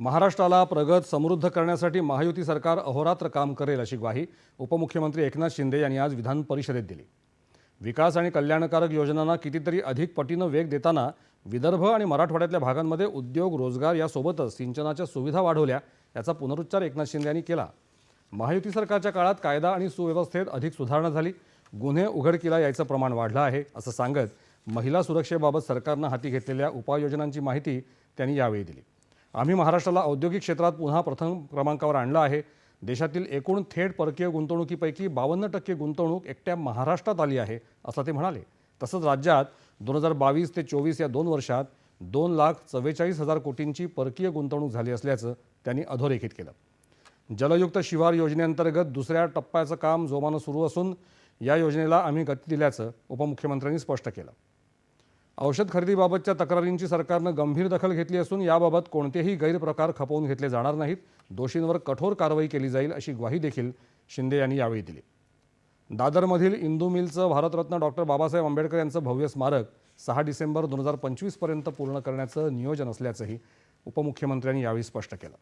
महाराष्ट्राला प्रगत समृद्ध करण्यासाठी महायुती सरकार अहोरात्र काम करेल अशी ग्वाही उपमुख्यमंत्री एकनाथ शिंदे यांनी आज विधान परिषदेत दिली. विकास आणि कल्याणकारक योजनांना कितीतरी अधिक पटीनं वेग देताना विदर्भ आणि मराठवाड्यातल्या भागांमध्ये उद्योग रोजगार यासोबतच सिंचनाच्या सुविधा वाढवल्या याचा पुनरुच्चार एकनाथ शिंदे यांनी केला. महायुती सरकारच्या काळात कायदा आणि सुव्यवस्थेत अधिक सुधारणा झाली. गुन्हे उघडकीला यायचं प्रमाण वाढलं आहे असं सांगत महिला सुरक्षेबाबत सरकारनं हाती घेतलेल्या उपाययोजनांची माहिती त्यांनी यावेळी दिली. आम्ही महाराष्ट्राला औद्योगिक क्षेत्रात पुन्हा प्रथम क्रमांकावर आणलं आहे. देशातील एकूण थेट परकीय गुंतवणुकीपैकी बावन्न टक्के गुंतवणूक एकट्या महाराष्ट्रात आली आहे असं ते म्हणाले. तसंच राज्यात दोन हजार बावीस ते चोवीस या दोन वर्षात दोन लाख चव्वेचाळीस हजार कोटींची परकीय गुंतवणूक झाली असल्याचं त्यांनी अधोरेखित केलं. जलयुक्त शिवार योजनेअंतर्गत दुसऱ्या टप्प्याचं काम जोमानं सुरू असून या योजनेला आम्ही गती दिल्याचं उपमुख्यमंत्र्यांनी स्पष्ट केलं. औषध खरेदीबाबतच्या तक्रारींची सरकारनं गंभीर दखल घेतली असून याबाबत कोणतेही गैरप्रकार खपवून घेतले जाणार नाहीत. दोषींवर कठोर कारवाई केली जाईल अशी ग्वाही देखील शिंदे यांनी यावेळी दिली. दादरमधील इंदू मिलचं भारतरत्न डॉक्टर बाबासाहेब आंबेडकर यांचं भव्य स्मारक सहा डिसेंबर दोन हजार पंचवीसपर्यंत पूर्ण करण्याचं नियोजन असल्याचंही उपमुख्यमंत्र्यांनी यावेळी स्पष्ट केलं.